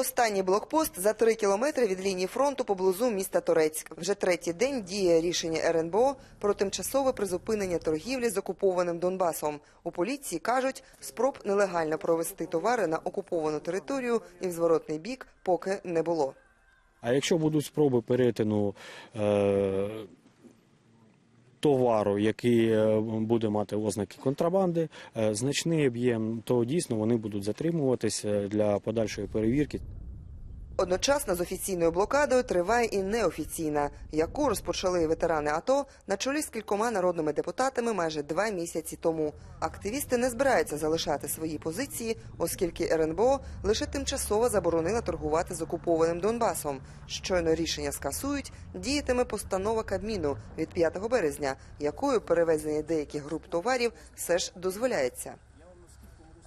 Останній блокпост за три кілометри від лінії фронту поблизу міста Торецьк. Вже третій день діє рішення РНБО про тимчасове призупинення торгівлі з окупованим Донбасом. У поліції кажуть, спроб нелегально провести товари на окуповану територію і в зворотний бік поки не було. А якщо будуть спроби перетину е, товару, який е, буде мати ознаки контрабанди, е, значний об'єм, то дійсно вони будуть затримуватися для подальшої перевірки. Одночасно з офіційною блокадою триває і неофіційна, яку розпочали ветерани АТО на чолі з кількома народними депутатами майже два місяці тому. Активісти не збираються залишати свої позиції, оскільки РНБО лише тимчасово заборонила торгувати з окупованим Донбасом. Щойно рішення скасують, діятиме постанова Кабміну від 5 березня, якою перевезення деяких груп товарів все ж дозволяється.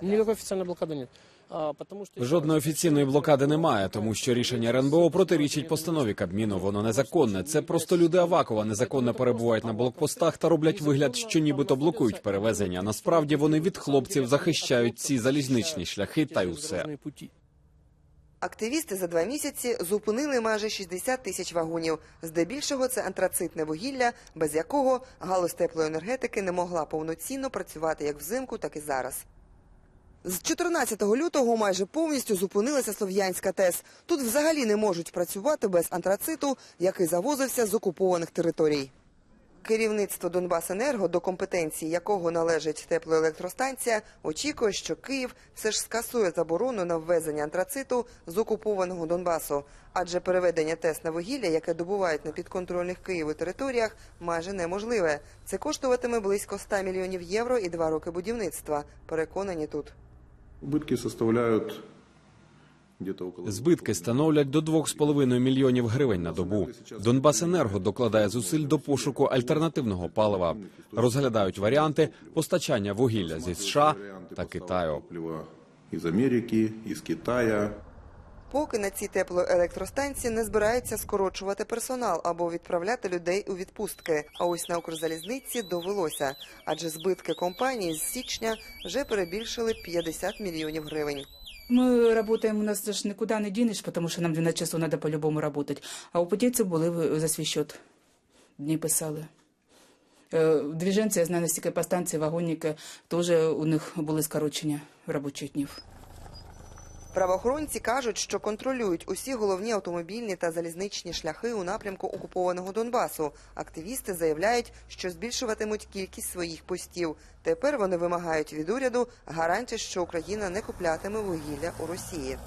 Никакой официальной блокады нет. А, потому что... Жодної офіційної блокади немає, тому що рішення РНБО протирічить постанові Кабміну. Воно незаконне. Це просто люди Авакова незаконно перебувають на блокпостах та роблять вигляд, що нібито блокують перевезення. Насправді вони від хлопців захищають ці залізничні шляхи та й усе. Активісти за два місяці зупинили майже 60 тисяч вагонів. Здебільшого це антрацитне вугілля, без якого галузь теплої енергетики не могла повноцінно працювати як взимку, так і зараз. З 14 лютого майже повністю зупинилася Слов'янська ТЕС. Тут взагалі не можуть працювати без антрациту, який завозився з окупованих територій. Керівництво Донбасенерго, до компетенції якого належить теплоелектростанція, очікує, що Київ все ж скасує заборону на ввезення антрациту з окупованого Донбасу, адже переведення ТЕС на вугілля, яке добувають на підконтрольних Києву територіях, майже неможливе. Це коштуватиме близько 100 мільйонів євро і два роки будівництва. Переконані тут. Убытки составляють. Збитки становлять до 2,5 мільйонів гривень на добу. Донбасенерго докладає зусиль до пошуку альтернативного палива. Розглядають варіанти постачання вугілля зі США та Китаю. Из Америки, із Китая. Поки на цій теплоелектростанції не збираються скорочувати персонал або відправляти людей у відпустки. А ось на Укрзалізниці довелося, адже збитки компанії з січня вже перебільшили 50 мільйонів гривень. Мы работаем, у нас даже никуда не денешь, потому что нам 12 часов надо по-любому работать. А у путейців були за свій счет. Дні писали. Е, Двіженці, я знаю, на стільки по станції, вагонники, теж у них були скорочення робочих днів. Правоохоронці кажуть, що контролюють усі головні автомобільні та залізничні шляхи у напрямку окупованого Донбасу. Активісти заявляють, що збільшуватимуть кількість своїх постів. Тепер вони вимагають від уряду гарантії, що Україна не куплятиме вугілля у Росії.